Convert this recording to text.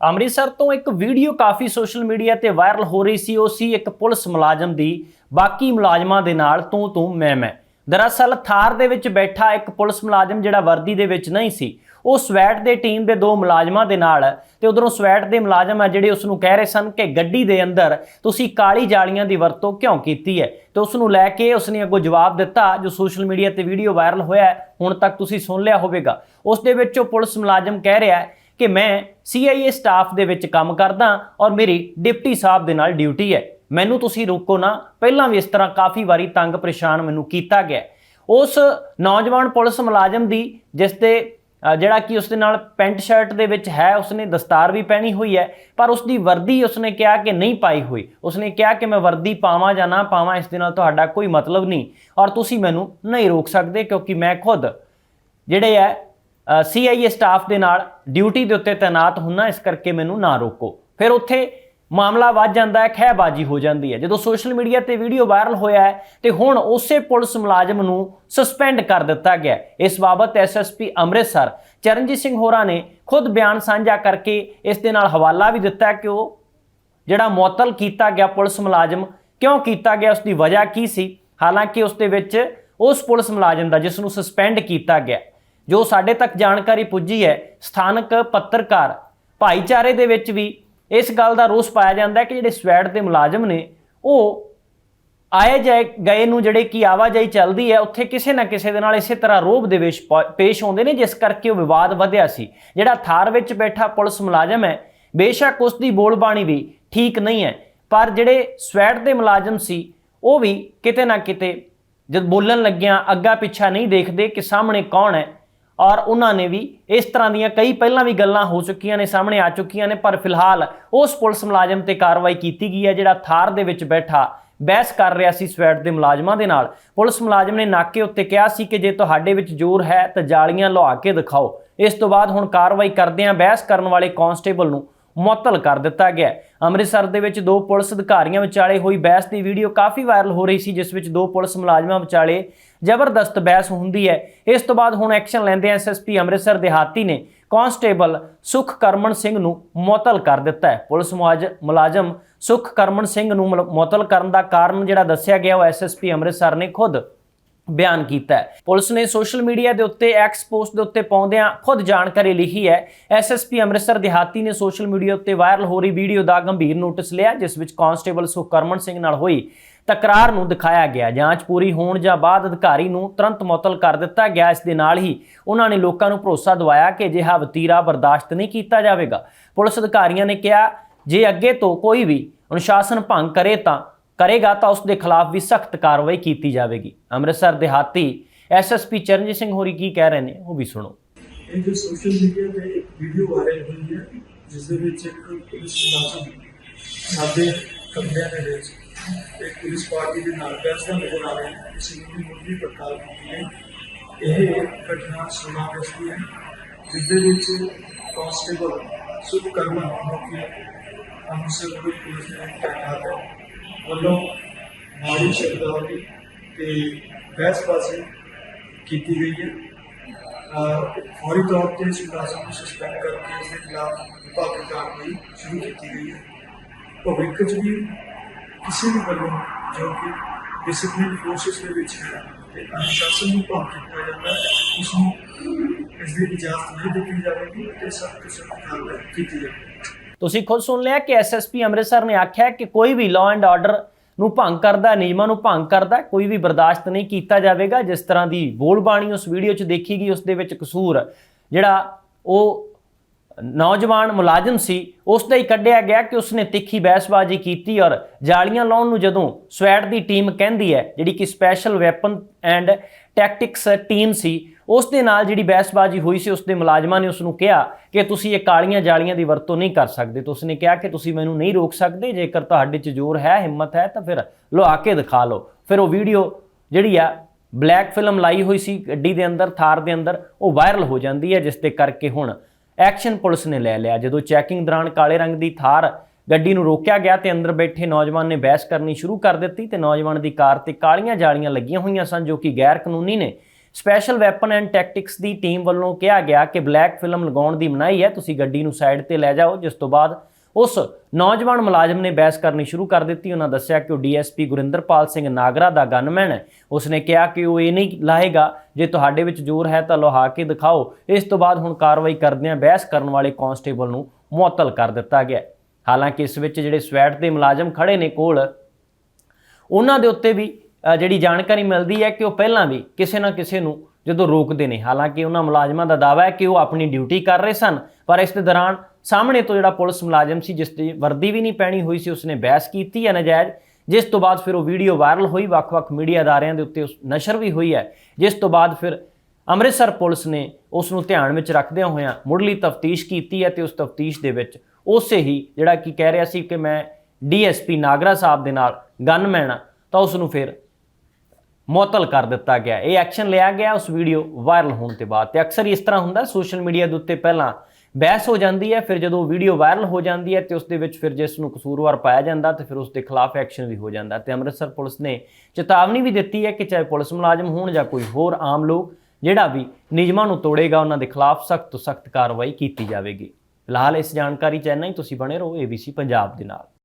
ਅੰਮ੍ਰਿਤਸਰ ਤੋਂ ਇੱਕ ਵੀਡੀਓ ਕਾਫੀ ਸੋਸ਼ਲ ਮੀਡੀਆ ਤੇ ਵਾਇਰਲ ਹੋ ਰਹੀ ਸੀ, ਉਹ ਸੀ ਇੱਕ ਪੁਲਿਸ ਮੁਲਾਜ਼ਮ ਦੀ, ਬਾਕੀ ਮੁਲਾਜ਼ਮਾਂ ਦੇ ਨਾਲ ਤੂੰ ਤੂੰ, ਮੈਂ ਮੈਂ। ਦਰਅਸਲ ਥਾਰ ਦੇ ਵਿੱਚ ਬੈਠਾ ਇੱਕ ਪੁਲਿਸ ਮੁਲਾਜ਼ਮ ਜਿਹੜਾ ਵਰਦੀ ਦੇ ਵਿੱਚ ਨਹੀਂ ਸੀ, ਉਹ ਸਵੈਟ ਦੇ ਟੀਮ ਦੇ ਦੋ ਮੁਲਾਜ਼ਮਾਂ ਦੇ ਨਾਲ ਤੇ ਉਧਰੋਂ ਸਵੈਟ ਦੇ ਮੁਲਾਜ਼ਮ ਆ ਜਿਹੜੇ ਉਸ ਨੂੰ ਕਹਿ ਰਹੇ ਸਨ ਕਿ ਗੱਡੀ ਦੇ ਅੰਦਰ ਤੁਸੀਂ ਕਾਲੀ ਜਾਲੀਆਂ ਦੀ ਵਰਤੋਂ ਕਿਉਂ ਕੀਤੀ ਹੈ? ਤੇ ਉਸ ਨੂੰ ਲੈ ਕੇ ਉਸ ਨੇ ਅੱਗੋਂ ਜਵਾਬ ਦਿੱਤਾ, ਜੋ ਸੋਸ਼ਲ ਮੀਡੀਆ ਤੇ ਵੀਡੀਓ ਵਾਇਰਲ ਹੋਇਆ ਹੁਣ ਤੱਕ ਤੁਸੀਂ ਸੁਣ ਲਿਆ ਹੋਵੇਗਾ। ਉਸ ਦੇ ਵਿੱਚ ਉਹ ਪੁਲਿਸ ਮੁਲਾਜ਼ਮ ਕਹਿ ਰਿਹਾ ਹੈ ਕਿ ਮੈਂ CIA ਸਟਾਫ ਦੇ ਵਿੱਚ ਕੰਮ ਕਰਦਾ ਔਰ ਮੇਰੀ ਡਿਪਟੀ ਸਾਹਿਬ ਦੇ ਨਾਲ ਡਿਊਟੀ ਹੈ। ਮੈਨੂੰ ਤੁਸੀਂ ਰੋਕੋ ਨਾ। ਪਹਿਲਾਂ ਵੀ ਇਸ ਤਰ੍ਹਾਂ ਕਾਫੀ ਵਾਰੀ ਤੰਗ ਪਰੇਸ਼ਾਨ ਮੈਨੂੰ ਕੀਤਾ ਗਿਆ। ਉਸ ਨੌਜਵਾਨ ਪੁਲਿਸ ਮੁਲਾਜ਼ਮ ਦੀ, ਜਿਸ ਤੇ ਜਿਹੜਾ ਕਿ ਉਸ ਦੇ ਨਾਲ ਪੈਂਟ ਸ਼ਰਟ ਦੇ ਵਿੱਚ ਹੈ, ਉਸਨੇ ਦਸਤਾਰ ਵੀ ਪਹਿਣੀ ਹੋਈ ਹੈ, ਪਰ ਉਸ ਦੀ ਵਰਦੀ ਉਸਨੇ ਕਿਹਾ ਕਿ ਨਹੀਂ ਪਾਈ ਹੋਈ। ਉਸਨੇ ਕਿਹਾ ਕਿ ਮੈਂ ਵਰਦੀ ਪਾਵਾਂ ਜਾਂ ਨਾ ਪਾਵਾਂ, ਇਸ ਦੇ ਨਾਲ ਤੁਹਾਡਾ ਕੋਈ ਮਤਲਬ ਨਹੀਂ। ਔਰ ਤੁਸੀਂ ਮੈਨੂੰ ਨਹੀਂ ਰੋਕ ਸਕਦੇ ਕਿਉਂਕਿ ਮੈਂ ਖੁਦ, ਜਿਹੜੇ ਹੈ ਸੀਆਈਏ ਸਟਾਫ ਦੇ ਨਾਲ ਡਿਊਟੀ ਦੇ ਉੱਤੇ ਤਾਇਨਾਤ ਹੁੰਨਾ, ਇਸ ਕਰਕੇ ਮੈਨੂੰ ਨਾ ਰੋਕੋ। ਫਿਰ ਉੱਥੇ ਮਾਮਲਾ ਵੱਧ ਜਾਂਦਾ ਹੈ, ਖਹਿਬਾਜੀ ਹੋ ਜਾਂਦੀ ਹੈ। ਜਦੋਂ ਸੋਸ਼ਲ ਮੀਡੀਆ ਤੇ ਵੀਡੀਓ ਵਾਇਰਲ ਹੋਇਆ ਹੈ, ਤੇ ਹੁਣ ਉਸੇ ਪੁਲਿਸ ਮੁਲਾਜ਼ਮ ਨੂੰ ਸਸਪੈਂਡ ਕਰ ਦਿੱਤਾ ਗਿਆ ਇਸ ਬਾਬਤ ਐਸਐਸਪੀ ਅੰਮ੍ਰਿਤਸਰ ਚਰਨਜੀਤ ਸਿੰਘ ਹੋਰਾਂ ਨੇ ਖੁਦ ਬਿਆਨ ਸਾਂਝਾ ਕਰਕੇ ਇਸ ਦੇ ਨਾਲ ਹਵਾਲਾ ਵੀ ਦਿੱਤਾ ਕਿ ਉਹ ਜਿਹੜਾ ਮੁਅੱਤਲ ਕੀਤਾ ਗਿਆ ਪੁਲਿਸ ਮੁਲਾਜ਼ਮ, ਕਿਉਂ ਕੀਤਾ ਗਿਆ ਉਸ ਦੀ ਵਜ੍ਹਾ ਕੀ ਸੀ? ਹਾਲਾਂਕਿ ਉਸ ਦੇ ਵਿੱਚ ਉਸ ਪੁਲਿਸ ਮੁਲਾਜ਼ਮ ਦਾ, ਜਿਸ ਨੂੰ ਸਸਪੈਂਡ ਕੀਤਾ ਗਿਆ ਜੋ ਸਾਡੇ ਤੱਕ ਜਾਣਕਾਰੀ ਪੁੱਜੀ ਹੈ, ਸਥਾਨਕ ਪੱਤਰਕਾਰ ਭਾਈਚਾਰੇ ਦੇ ਵਿੱਚ ਵੀ ਇਸ ਗੱਲ ਦਾ ਰੋਸ ਪਾਇਆ ਜਾਂਦਾ ਹੈ ਕਿ ਜਿਹੜੇ ਸਵੈਟ ਦੇ ਮੁਲਾਜ਼ਮ ਨੇ, ਉਹ ਆਏ ਜਾਏ ਗਏ ਨੂੰ ਜਿਹੜੇ ਕੀ ਆਵਾਜਾਈ ਚੱਲਦੀ ਹੈ, ਉੱਥੇ ਕਿਸੇ ਨਾ ਕਿਸੇ ਦੇ ਨਾਲ ਇਸੇ ਤਰ੍ਹਾਂ ਰੋਬ ਦੇ ਵਿੱਚ ਪੇਸ਼ ਆਉਂਦੇ ਨੇ, ਜਿਸ ਕਰਕੇ ਉਹ ਵਿਵਾਦ ਵਧਿਆ ਸੀ। ਜਿਹੜਾ ਥਾਰ ਵਿੱਚ ਬੈਠਾ ਪੁਲਿਸ ਮੁਲਾਜ਼ਮ ਹੈ, ਬੇਸ਼ੱਕ ਉਸ ਦੀ ਬੋਲਬਾਣੀ ਵੀ ਠੀਕ ਨਹੀਂ ਹੈ, ਪਰ ਜਿਹੜੇ ਸਵੈਟ ਦੇ ਮੁਲਾਜ਼ਮ ਸੀ, ਉਹ ਵੀ ਕਿਤੇ ਨਾ ਕਿਤੇ ਜਦ ਬੋਲਣ ਲੱਗਿਆਂ, ਅੱਗਾ ਪਿੱਛਾ ਨਹੀਂ ਦੇਖਦੇ ਕਿ ਸਾਹਮਣੇ ਕੌਣ ਹੈ ਔਰ ਉਹਨਾਂ ਨੇ ਵੀ ਇਸ ਤਰ੍ਹਾਂ ਦੀਆਂ ਕਈ ਪਹਿਲਾਂ ਵੀ ਗੱਲਾਂ ਹੋ ਚੁੱਕੀਆਂ ਨੇ, ਸਾਹਮਣੇ ਆ ਚੁੱਕੀਆਂ ਨੇ, ਪਰ ਫਿਲਹਾਲ ਉਸ ਪੁਲਿਸ ਮੁਲਾਜ਼ਮ ਤੇ ਕਾਰਵਾਈ ਕੀਤੀ ਗਈ ਹੈ, ਜਿਹੜਾ ਥਾਰ ਦੇ ਵਿੱਚ ਬੈਠਾ, ਬਹਿਸ ਕਰ ਰਿਹਾ ਸੀ ਸਵੈਟ ਦੇ ਮੁਲਾਜ਼ਮਾਂ ਦੇ ਨਾਲ। ਪੁਲਿਸ ਮੁਲਾਜ਼ਮ ਨੇ ਨਾਕੇ ਉੱਤੇ ਕਿਹਾ ਸੀ ਕਿ ਜੇ ਤੁਹਾਡੇ ਵਿੱਚ ਜ਼ੋਰ ਹੈ ਤਾਂ ਜਾਲੀਆਂ ਲੁਹਾ ਕੇ ਦਿਖਾਓ। ਇਸ ਤੋਂ ਬਾਅਦ ਹੁਣ ਕਾਰਵਾਈ ਕਰਦਿਆਂ ਬਹਿਸ ਕਰਨ ਵਾਲੇ ਕਾਂਸਟੇਬਲ ਨੂੰ ਮੁਅੱਤਲ ਕਰ ਦਿੱਤਾ ਗਿਆ ਅੰਮ੍ਰਿਤਸਰ ਦੇ ਵਿੱਚ ਦੋ ਪੁਲਿਸ ਅਧਿਕਾਰੀਆਂ ਵਿਚਾਲੇ ਹੋਈ ਬਹਿਸ ਦੀ ਵੀਡੀਓ ਕਾਫੀ ਵਾਇਰਲ ਹੋ ਰਹੀ ਸੀ, ਜਿਸ ਵਿੱਚ ਦੋ ਪੁਲਿਸ ਮੁਲਾਜ਼ਮਾਂ ਵਿਚਾਲੇ ਜ਼ਬਰਦਸਤ ਬਹਿਸ ਹੁੰਦੀ ਹੈ। ਇਸ ਤੋਂ ਬਾਅਦ ਹੁਣ ਐਕਸ਼ਨ ਲੈਂਦੇ ਐਸਐਸਪੀ ਅੰਮ੍ਰਿਤਸਰ ਦੇਹਾਤੀ ਨੇ ਕਾਂਸਟੇਬਲ ਸੁਖ ਕਰਮਨ ਸਿੰਘ ਨੂੰ ਮੁਅੱਤਲ ਕਰ ਦਿੱਤਾ ਹੈ। ਪੁਲਿਸ ਮੁਆਜ- ਮੁਲਾਜ਼ਮ ਸੁਖ ਕਰਮਨ ਸਿੰਘ ਨੂੰ ਮੁਲ- ਮੁਅੱਤਲ ਕਰਨ ਦਾ ਕਾਰਨ ਜਿਹੜਾ ਦੱਸਿਆ ਗਿਆ ਉਹ ਐਸਐਸਪੀ ਅੰਮ੍ਰਿਤਸਰ ਨੇ ਖੁਦ ਬਿਆਨ ਕੀਤਾ ਹੈ। ਪੁਲਿਸ ਨੇ ਸੋਸ਼ਲ ਮੀਡੀਆ ਦੇ ਉੱਤੇ ਐਕਸ ਪੋਸਟ ਦੇ ਉੱਤੇ ਪਾਉਂਦਿਆਂ ਖੁਦ ਜਾਣਕਾਰੀ ਲਿਖੀ ਹੈ। ਐਸਐਸਪੀ ਅੰਮ੍ਰਿਤਸਰ ਦਿਹਾਤੀ ਨੇ ਸੋਸ਼ਲ ਮੀਡੀਆ ਉੱਤੇ ਵਾਇਰਲ ਹੋ ਰਹੀ ਵੀਡੀਓ ਦਾ ਗੰਭੀਰ ਨੋਟਿਸ ਲਿਆ, ਜਿਸ ਵਿੱਚ ਕਾਂਸਟੇਬਲ ਸੁਕਰਮਨ ਸਿੰਘ ਨਾਲ ਹੋਈ ਤਕਰਾਰ ਨੂੰ ਦਿਖਾਇਆ ਗਿਆ। ਜਾਂਚ ਪੂਰੀ ਹੋਣ ਜਾਂ ਬਾਅਦ ਅਧਿਕਾਰੀ ਨੂੰ ਤੁਰੰਤ ਮੁਅੱਤਲ ਕਰ ਦਿੱਤਾ ਗਿਆ। ਇਸ ਦੇ ਨਾਲ ਹੀ ਉਹਨਾਂ ਨੇ ਲੋਕਾਂ ਨੂੰ ਭਰੋਸਾ ਦਿਵਾਇਆ ਕਿ ਅਜਿਹਾ ਵਤੀਰਾ ਬਰਦਾਸ਼ਤ ਨਹੀਂ ਕੀਤਾ ਜਾਵੇਗਾ। ਪੁਲਿਸ ਅਧਿਕਾਰੀਆਂ ਨੇ ਕਿਹਾ, ਜੇ ਅੱਗੇ ਤੋਂ ਕੋਈ ਵੀ ਅਨੁਸ਼ਾਸਨ ਭੰਗ ਕਰੇ ਤਾਂ ਕਰੇਗਾ ਤਾਂ ਉਸ ਦੇ ਖਿਲਾਫ ਵੀ ਸਖਤ ਕਾਰਵਾਈ ਕੀਤੀ ਜਾਵੇਗੀ। ਅੰਮ੍ਰਿਤਸਰ ਦੇ ਹਾਤੀ ਐਸਐਸਪੀ ਚਰਨਜੀਤ ਸਿੰਘ ਹੋਰੀ ਕੀ ਕਹਿ ਰਹੇ ਨੇ, ਉਹ ਵੀ ਸੁਣੋ। ਇਹ ਜੋ ਸੋਸ਼ਲ ਮੀਡੀਆ ਤੇ ਇੱਕ ਵੀਡੀਓ ਵਾਇਰਲ ਹੋਈ ਹੈ, ਜਿਸ ਦੇ ਵਿੱਚ ਇੱਕ ਪੁਲਿਸ ਮੁਲਾਜ਼ਮ ਸਾਡੇ ਕਮਰਿਆਂ ਦੇ ਵਿੱਚ ਇੱਕ ਪੁਲਿਸ ਪਾਰਟੀ ਦੇ ਨਾਲ ਬੈਸਦਾ ਨਜ਼ਰ ਆ ਰਿਹਾ ਹੈ। ਇਸ ਨੂੰ ਮੁੱਢਲੀ ਪੜਤਾਲ ਕੀਤੀ ਹੈ ਇਹ ਘਟਨਾ 16 ਅਗਸਤ ਹੈ, ਜਿਸ ਦੇ ਵਿੱਚ ਕਾਂਸਟੇਬਲ ਸੁਖ ਕਰਮਨ ਜੋ ਕਿ ਅੰਮ੍ਰਿਤਸਰ ਪੁਲਿਸ ਦੇ ਤਹਿਤ ਹੈ ਵੱਲੋਂ ਮਾੜੀ ਸ਼ਬਦਾਵਲੀ ਤੇ ਬਹਿਸਬਾਜ਼ੀ ਕੀਤੀ ਗਈ ਹੈ। ਫੌਰੀ ਤੌਰ ਤੇ ਇਸ ਮੁਲਾਜ਼ਮ ਨੂੰ ਸਸਪੈਂਡ ਕਰਕੇ ਇਸ ਦੇ ਖਿਲਾਫ ਵਿਭਾਗੀ ਕਾਰਵਾਈ ਸ਼ੁਰੂ ਕੀਤੀ ਗਈ ਹੈ। ਭਵਿੱਖ 'ਚ ਵੀ ਕਿਸੇ ਵੀ ਵੱਲੋਂ ਜੋ ਕਿ ਡਿਸਪਲਿਨ ਫੋਰਸਸ ਦੇ ਵਿੱਚ ਹੈ ਤੇ ਅਨੁਸ਼ਾਸਨ ਨੂੰ ਭੰਗ ਕੀਤਾ ਜਾਂਦਾ ਹੈ ਉਸ ਨੂੰ ਇਸ ਦੀ ਇਜਾਜ਼ਤ ਨਹੀਂ ਦਿੱਤੀ ਜਾਵੇਗੀ ਤੇ ਸਖਤ ਤੋਂ ਸਖਤ ਕਾਰਵਾਈ ਕੀਤੀ ਜਾਵੇਗੀ। ਤੁਸੀਂ ਖੁਦ ਸੁਣ ਲਿਆ ਕਿ ਐਸਐਸਪੀ ਅੰਮ੍ਰਿਤਸਰ ਨੇ ਆਖਿਆ ਕਿ ਕੋਈ ਵੀ ਲਾਅ ਐਂਡ ਆਰਡਰ ਨੂੰ ਭੰਗ ਕਰਦਾ, ਨਿਯਮਾਂ ਨੂੰ ਭੰਗ ਕਰਦਾ, ਕੋਈ ਵੀ ਬਰਦਾਸ਼ਤ ਨਹੀਂ ਕੀਤਾ ਜਾਵੇਗਾ। ਜਿਸ ਤਰ੍ਹਾਂ ਦੀ ਬੋਲਬਾਣੀ ਉਸ ਵੀਡੀਓ 'ਚ ਦੇਖੀ ਗਈ, ਉਸ ਦੇ ਵਿੱਚ ਕਸੂਰ ਜਿਹੜਾ ਉਹ ਨੌਜਵਾਨ ਮੁਲਾਜ਼ਮ ਸੀ, ਉਸ ਦਾ ਹੀ ਕੱਢਿਆ ਗਿਆ ਕਿ ਉਸਨੇ ਤਿੱਖੀ ਬਹਿਸਬਾਜ਼ੀ ਕੀਤੀ ਔਰ ਜਾਲੀਆਂ ਲਾਉਣ ਨੂੰ ਜਦੋਂ ਸਵੈਟ ਦੀ ਟੀਮ ਕਹਿੰਦੀ ਹੈ, ਜਿਹੜੀ ਕਿ special weapon and tactics team ਸੀ, ਉਸ ਦੇ ਨਾਲ ਜਿਹੜੀ ਬਹਿਸਬਾਜ਼ੀ ਹੋਈ ਸੀ, ਉਸ ਦੇ ਮੁਲਾਜ਼ਮਾਂ ਨੇ ਉਸ ਨੂੰ ਕਿਹਾ ਕਿ ਤੁਸੀਂ ਇਹ ਕਾਲੀਆਂ ਜਾਲੀਆਂ ਦੀ ਵਰਤੋਂ ਨਹੀਂ ਕਰ ਸਕਦੇ। ਤਾਂ ਉਸਨੇ ਕਿਹਾ ਕਿ ਤੁਸੀਂ ਮੈਨੂੰ ਨਹੀਂ ਰੋਕ ਸਕਦੇ, ਜੇਕਰ ਤੁਹਾਡੇ 'ਚ ਜ਼ੋਰ ਹੈ, ਹਿੰਮਤ ਹੈ, ਤਾਂ ਫਿਰ ਲੁਆ ਕੇ ਦਿਖਾ ਲਓ। ਫਿਰ ਉਹ ਵੀਡੀਓ ਜਿਹੜੀ ਆ ਬਲੈਕ ਫਿਲਮ ਲਾਈ ਹੋਈ ਸੀ, ਗੱਡੀ ਦੇ ਅੰਦਰ, ਥਾਰ ਦੇ ਅੰਦਰ, ਉਹ ਵਾਇਰਲ ਹੋ ਜਾਂਦੀ ਹੈ, ਜਿਸ ਦੇ ਕਰਕੇ ਹੁਣ ਐਕਸ਼ਨ ਪੁਲਿਸ ਨੇ ਲੈ ਲਿਆ। ਜਦੋਂ ਚੈਕਿੰਗ ਦੌਰਾਨ ਕਾਲੇ ਰੰਗ ਦੀ ਥਾਰ ਗੱਡੀ ਨੂੰ ਰੋਕਿਆ ਗਿਆ ਤੇ ਅੰਦਰ ਬੈਠੇ ਨੌਜਵਾਨ ਨੇ ਬਹਿਸ ਕਰਨੀ ਸ਼ੁਰੂ ਕਰ ਦਿੱਤੀ ਤੇ ਨੌਜਵਾਨ ਦੀ ਕਾਰ ਤੇ ਕਾਲੀਆਂ ਜਾਲੀਆਂ ਲੱਗੀਆਂ ਹੋਈਆਂ ਸਨ, ਜੋ ਕਿ ਗੈਰ ਕਾਨੂੰਨੀ ਨੇ। ਸਪੈਸ਼ਲ ਵੈਪਨ ਐਂਡ ਟੈਕਟਿਕਸ ਦੀ ਟੀਮ ਵੱਲੋਂ ਕਿਹਾ ਗਿਆ ਕਿ ਬਲੈਕ ਫਿਲਮ ਲਗਾਉਣ ਦੀ ਮਨਾਹੀ ਹੈ। ਤੁਸੀਂ ਗੱਡੀ ਨੂੰ ਸਾਈਡ ਤੇ ਲੈ ਜਾਓ, ਜਿਸ ਤੋਂ ਬਾਅਦ ਉਸ ਨੌਜਵਾਨ ਮੁਲਾਜ਼ਮ ਨੇ ਬਹਿਸ ਕਰਨੀ ਸ਼ੁਰੂ ਕਰ ਦਿੱਤੀ। ਉਹਨਾਂ ਦੱਸਿਆ ਕਿ ਉਹ ਡੀਐਸਪੀ ਗੁਰਿੰਦਰਪਾਲ ਸਿੰਘ ਨਾਗਰਾ ਦਾ ਗਨਮੈਨ ਹੈ। ਉਸਨੇ ਕਿਹਾ ਕਿ ਉਹ ਇਹ ਨਹੀਂ ਲਾਹੇਗਾ, ਜੇ ਤੁਹਾਡੇ ਵਿੱਚ ਜ਼ੋਰ ਹੈ ਤਾਂ ਲੁਹਾ ਕੇ ਦਿਖਾਓ। ਇਸ ਤੋਂ ਬਾਅਦ ਹੁਣ ਕਾਰਵਾਈ ਕਰਦਿਆਂ ਬਹਿਸ ਕਰਨ ਵਾਲੇ ਕਾਂਸਟੇਬਲ ਨੂੰ ਮੁਅੱਤਲ ਕਰ ਦਿੱਤਾ ਗਿਆ ਹਾਲਾਂਕਿ ਇਸ ਵਿੱਚ ਜਿਹੜੇ ਸਵੈਟ ਦੇ ਮੁਲਾਜ਼ਮ ਖੜੇ ਨੇ ਕੋਲ, ਉਹਨਾਂ ਦੇ ਉੱਤੇ ਵੀ ਜਿਹੜੀ ਜਾਣਕਾਰੀ ਮਿਲਦੀ ਹੈ ਕਿ ਉਹ ਪਹਿਲਾਂ ਵੀ ਕਿਸੇ ਨਾ ਕਿਸੇ ਨੂੰ ਜਦੋਂ ਰੋਕਦੇ ਨੇ, ਹਾਲਾਂਕਿ ਉਹਨਾਂ ਮੁਲਾਜ਼ਮਾਂ ਦਾ ਦਾਅਵਾ ਹੈ ਕਿ ਉਹ ਆਪਣੀ ਡਿਊਟੀ ਕਰ ਰਹੇ ਸਨ, ਪਰ ਇਸ ਦੇ ਦੌਰਾਨ ਸਾਹਮਣੇ ਤੋਂ ਜਿਹੜਾ ਪੁਲਿਸ ਮੁਲਾਜ਼ਮ ਸੀ, ਜਿਸ ਦੀ ਵਰਦੀ ਵੀ ਨਹੀਂ ਪਹਿਣੀ ਹੋਈ ਸੀ, ਉਸਨੇ ਬਹਿਸ ਕੀਤੀ ਹੈ ਨਜਾਇਜ਼, ਜਿਸ ਤੋਂ ਬਾਅਦ ਫਿਰ ਉਹ ਵੀਡੀਓ ਵਾਇਰਲ ਹੋਈ, ਵੱਖ-ਵੱਖ ਮੀਡੀਆ ਅਦਾਰਿਆਂ ਦੇ ਉੱਤੇ ਉਸ ਨਸ਼ਰ ਵੀ ਹੋਈ ਹੈ, ਜਿਸ ਤੋਂ ਬਾਅਦ ਫਿਰ ਅੰਮ੍ਰਿਤਸਰ ਪੁਲਿਸ ਨੇ ਉਸ ਨੂੰ ਧਿਆਨ ਵਿੱਚ ਰੱਖਦਿਆਂ ਹੋਇਆਂ ਮੁੱਢਲੀ ਤਫਤੀਸ਼ ਕੀਤੀ ਹੈ ਤੇ ਉਸ ਤਫਤੀਸ਼ ਦੇ ਵਿੱਚ ਉਸੇ ਹੀ ਜਿਹੜਾ ਕਿ ਕਹਿ ਰਿਹਾ ਸੀ ਕਿ ਮੈਂ ਡੀਐਸਪੀ ਨਾਗਰਾ ਸਾਹਿਬ ਦੇ ਨਾਲ ਗਨਮੈਨ ਆ ਤਾਂ ਉਸ ਨੂੰ ਫਿਰ ਮੁਅੱਤਲ ਕਰ ਦਿੱਤਾ ਗਿਆ। ਇਹ ਐਕਸ਼ਨ ਲਿਆ ਗਿਆ। ਉਸ ਵੀਡੀਓ ਵਾਇਰਲ ਹੋਣ ਤੇ ਬਾਅਦ ਤੇ ਅਕਸਰ ਇਸ ਤਰ੍ਹਾਂ ਹੁੰਦਾ ਸੋਸ਼ਲ ਮੀਡੀਆ ਦੇ ਉੱਤੇ ਪਹਿਲਾਂ ਬਹਿਸ ਹੋ ਜਾਂਦੀ ਹੈ, ਫਿਰ ਜਦੋਂ ਵੀਡੀਓ ਵਾਇਰਲ ਹੋ ਜਾਂਦੀ ਹੈ ਤੇ ਉਸ ਦੇ ਵਿੱਚ ਫਿਰ ਜਿਸ ਨੂੰ ਕਸੂਰਵਾਰ ਪਾਇਆ ਜਾਂਦਾ ਤੇ ਫਿਰ ਉਸ ਦੇ ਖਿਲਾਫ ਐਕਸ਼ਨ ਵੀ ਹੋ ਜਾਂਦਾ ਤੇ ਅੰਮ੍ਰਿਤਸਰ ਪੁਲਿਸ ਨੇ ਚੇਤਾਵਨੀ ਵੀ ਦਿੱਤੀ ਹੈ ਕਿ ਚਾਹੇ ਪੁਲਿਸ ਮੁਲਾਜ਼ਮ ਹੋਣ ਜਾਂ ਕੋਈ ਹੋਰ ਆਮ ਲੋਕ, ਜਿਹੜਾ ਵੀ ਨਿਯਮਾਂ ਨੂੰ ਤੋੜੇਗਾ, ਉਹਨਾਂ ਦੇ ਖਿਲਾਫ ਸਖਤ ਤੋਂ ਸਖਤ ਕਾਰਵਾਈ ਕੀਤੀ ਜਾਵੇਗੀ। ਫਿਲਹਾਲ ਇਸ ਜਾਣਕਾਰੀ ਚੈਨਲ ਹੀ। ਤੁਸੀਂ ਬਣੇ ਰਹੋ ABC ਪੰਜਾਬ ਦੇ ਨਾਲ।